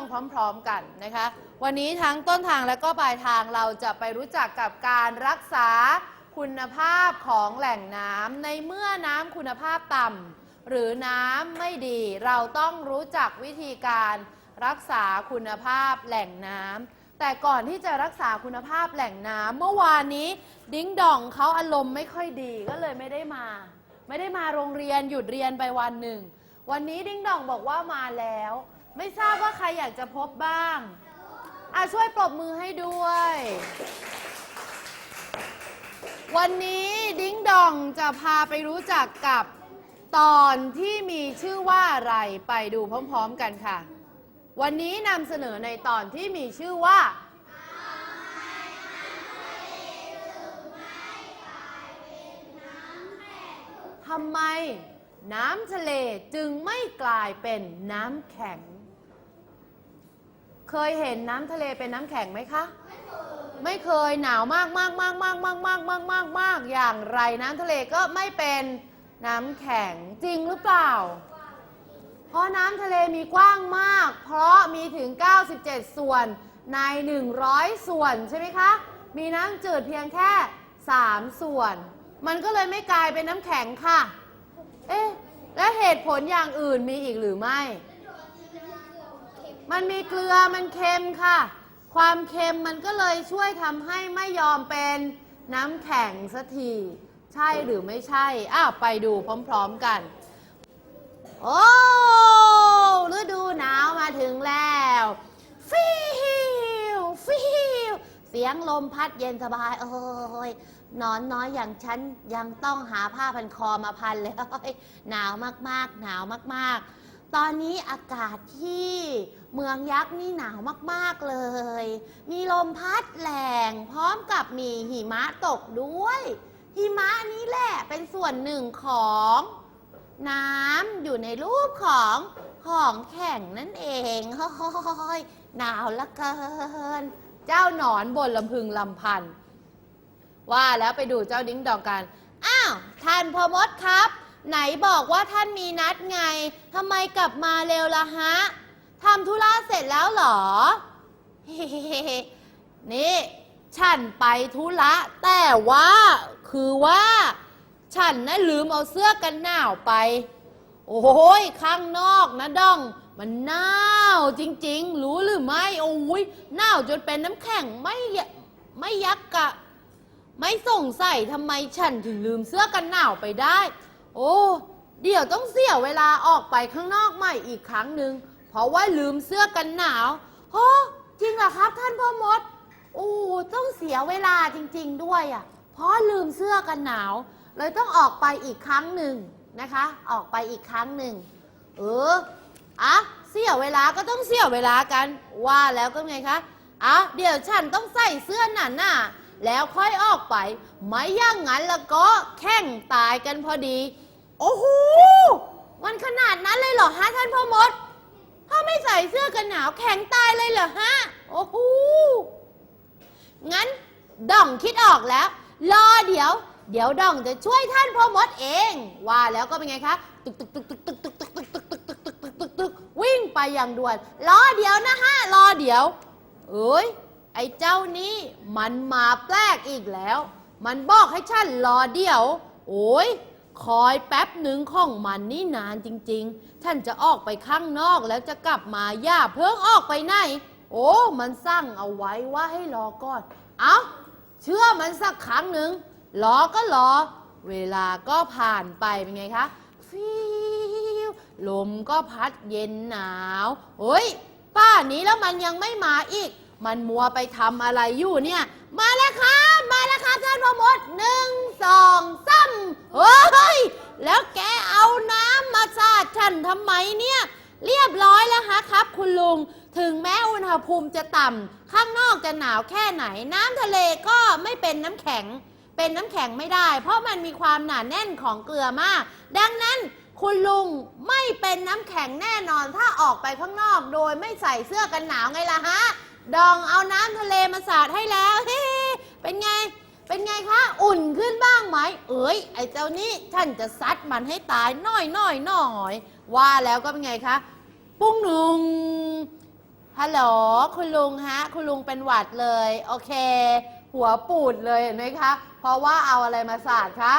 รื่องพร้อมๆกันนะคะ วันนี้ทั้งต้นทางและก็ปลายทางเราจะไปรู้จักกับการรักษาคุณภาพของแหล่งน้ำในเมื่อน้ำคุณภาพต่ำหรือน้ำไม่ดี เราต้องรู้จักวิธีการรักษาคุณภาพแหล่งน้ำแต่ก่อนที่จะรักษาคุณภาพแหล่งน้ำเมื่อวานนี้ ดิ้งดองเขาอารมณ์ไม่ค่อยดีก็เลยไม่ได้มา ไม่ได้มาโรงเรียนหยุดเรียนไปวันหนึ่ง วันนี้ดิ้งดองบอกว่ามาแล้ว ไม่ทราบว่าใครอยากจะพบบ้างอะช่วยปรบมือให้ด้วย วันนี้ดิ้งดองจะพาไปรู้จักกับตอนที่มีชื่อว่าอะไรไปดูพร้อมๆกันค่ะ วันนี้นำเสนอในตอนที่มีชื่อว่าทำไม น้ำทะเลจึงไม่กลายเป็นน้ำแข็ง เคยเห็นน้ำทะเลเป็นน้ำแข็งไหมคะ ไม่เคยหนาวมากมากมากมากมากมากมากมากมากอย่างไรน้ำทะเลก็ไม่เป็นน้ำแข็งจริงหรือเปล่า เพราะน้ำทะเลมีกว้างมาก เพราะมีถึง 97 ส่วนใน 100 ส่วนใช่ไหมคะ มีน้ำจืดเพียงแค่ 3 ส่วน มันก็เลยไม่กลายเป็นน้ำแข็งค่ะ เอ๊ะ และเหตุผลอย่างอื่นมีอีกหรือไม่ มันมีเกลือมันเค็มค่ะ ความเค็มมันก็เลยช่วยทำให้ไม่ยอมเป็นน้ำแข็งสักทีใช่หรือไม่ใช่อ้าวไปดูพร้อมๆกัน โอ้ฤดูหนาวมาถึงแล้วฟิวฟิวเสียงลมพัดเย็นสบายโอ้ยนอนน้อยอย่างฉันยังต้องหาผ้าพันคอมาพันเลยโอ้ยหนาวมากๆ หนาวมากๆ ตอนนี้อากาศที่เมืองยักษ์นี่หนาวมากๆเลย มีลมพัดแรงพร้อมกับมีหิมะตกด้วย หิมะนี้แหละเป็นส่วนหนึ่งของ น้ำอยู่ในรูปของของแข็งนั่นเองโอ้ยหนาวละเกิน เจ้าหนอนบนลำพึงลำพัน ว่าแล้วไปดูเจ้าดิ้งดองกัน อ้าวท่านพอมดครับ ไหนบอกว่าท่านมีนัดไงทำไมกลับมาเร็วละฮะทำธุระเสร็จแล้วเหรอ นี่ฉันไปธุระแต่ว่า คือว่า ฉันน่ะลืมเอาเสื้อกันหนาวไป โอ้ยข้างนอกนะดอง มันหนาวจริง ๆ รู้หรือไม่โอ้ยหนาวจนเป็นน้ำแข็งไม่ยะไม่ยักกะ ไม่สงสัยทำไมฉันถึงลืมเสื้อกันหนาวไปได้ โอ้ เดี๋ยวต้องเสียเวลาออกไปข้างนอกใหม่อีกครั้งหนึ่ง เพราะว่าลืมเสื้อกันหนาวโอ้จริงเหรอครับท่านพ่อมด โอ้ต้องเสียเวลาจริง ๆ ด้วยอะ เพราะลืมเสื้อกันหนาว เลยต้องออกไปอีกครั้งหนึ่งนะคะ ออกไปอีกครั้งหนึ่ง เอออะเสียเวลาก็ต้องเสียเวลากัน ว่าแล้วก็ไงคะอะเดี๋ยวฉันต้องใส่เสื้อหนาหนา แล้วค่อยออกไป ไม่อย่างนั้นแล้วก็แข่งตายกันพอดี โอ้โหมันขนาดนั้นเลยเหรอฮะท่านพ่อมด ถ้าไม่ใส่เสื้อกันหนาวแข็งตายเลยเหรอฮะ โอ้โหงั้นด่องคิดออกแล้ว รอเดี๋ยว เดี๋ยวด่องจะช่วยท่านพ่อมดเอง ว่าแล้วก็เป็นไงคะตึกตึกตึกตึกตึกตึกตึกตึกตึกตึกตึกตึกตึกตึกตึกวิ่งไปอย่างด่วน รอเดี๋ยวนะฮะ รอเดี๋ยว เอ้ย ไอ้เจ้านี้มันมาแปลกอีกแล้ว มันบอกให้ฉันรอเดี๋ยว โอ้ยคอยแป๊บหนึ่งของมันนี่นานจริงๆ ท่านจะออกไปข้างนอกแล้วจะกลับมาย่าเพิ่งออกไปไหน โอ้ มันสั่งเอาไว้ว่าให้รอก่อน เอาเชื่อมันสักครั้งหนึ่งรอก็รอ เวลาก็ผ่านไปเป็นไงคะฟิวลมก็พัดเย็นหนาว เฮ้ย ป้านี้แล้วมันยังไม่มาอีก มันมัวไปทำอะไรอยู่เนี่ย มาแล้วครับ มาแล้วครับท่านพมดหนึ่งสองสามเฮ้ย แล้วแกเอาน้ำมาสาดฉันทำไมเนี่ย เรียบร้อยแล้วฮะครับ คุณลุง ถึงแม้อุณหภูมิจะต่ำข้างนอกจะหนาวแค่ไหน น้ำทะเลก็ไม่เป็นน้ำแข็ง เป็นน้ำแข็งไม่ได้ เพราะมันมีความหนาแน่นของเกลือมาก ดังนั้นคุณลุงไม่เป็นน้ำแข็งแน่นอนถ้าออกไปข้างนอก โดยไม่ใส่เสื้อกันหนาวไงล่ะฮะ ดองเอาน้ำทะเลมาสาดให้แล้วเฮ้เป็นไง เป็นไงคะ อุ่นขึ้นบ้างไหม เอ้ย ไอ้เจ้านี้ท่านจะซัดมันให้ตายน่อยน่อยน่อย ว่าแล้วก็เป็นไงคะ ปุ้งหนุง ฮัลโหล คุณลุงฮะ คุณลุงเป็นหวัดเลย โอเค หัวปูดเลยเห็นไหมคะ เพราะว่าเอาอะไรมาสาดคะ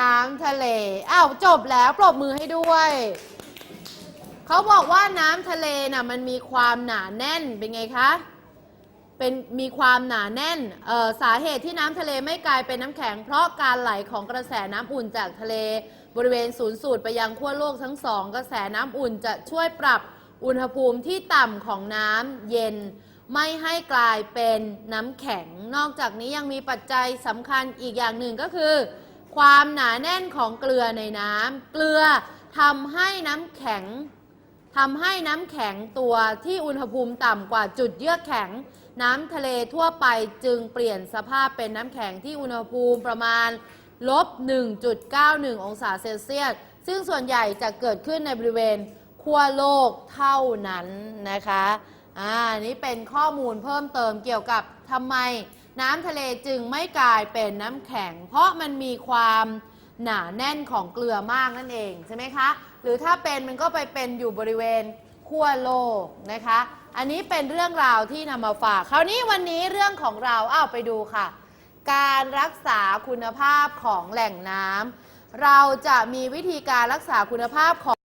น้ำทะเล อ้าว จบแล้ว ปรบมือให้ด้วยเขาบอกว่าน้ำทะเลน่ะมันมีความหนาแน่นเป็นไงคะ เป็นมีความหนาแน่นสาเหตุที่น้ำทะเลไม่กลายเป็นน้ำแข็ง เพราะการไหลของกระแสน้ำอุ่นจากทะเล บริเวณศูนย์สูตรไปยังขั้วโลกทั้งสองกระแสน้ำอุ่นจะช่วยปรับอุณหภูมิที่ต่ำของน้ำเย็น ไม่ให้กลายเป็นน้ำแข็ง นอกจากนี้ยังมีปัจจัยสำคัญอีกอย่างหนึ่งก็คือ ความหนาแน่นของเกลือในน้ำเกลือทำให้น้ำแข็งทำให้น้ำแข็งตัวที่อุณหภูมิต่ำกว่าจุดเยือกแข็ง น้ำทะเลทั่วไปจึงเปลี่ยนสภาพเป็นน้ำแข็งที่อุณหภูมิประมาณลบ 1.91 องศาเซลเซียส ซึ่งส่วนใหญ่จะเกิดขึ้นในบริเวณขั้วโลกเท่านั้นนะคะอ่านี่เป็นข้อมูลเพิ่มเติมเกี่ยวกับทำไมน้ำทะเลจึงไม่กลายเป็นน้ำแข็ง เพราะมันมีความหนาแน่นของเกลือมากนั่นเองใช่ไหมคะ หรือถ้าเป็นมันก็ไปเป็นอยู่บริเวณขั้วโลกนะคะ อันนี้เป็นเรื่องราวที่นำมาฝาก คราวนี้วันนี้เรื่องของเราอ้าวไปดูค่ะ การรักษาคุณภาพของแหล่งน้ำเราจะมีวิธีการรักษาคุณภาพของ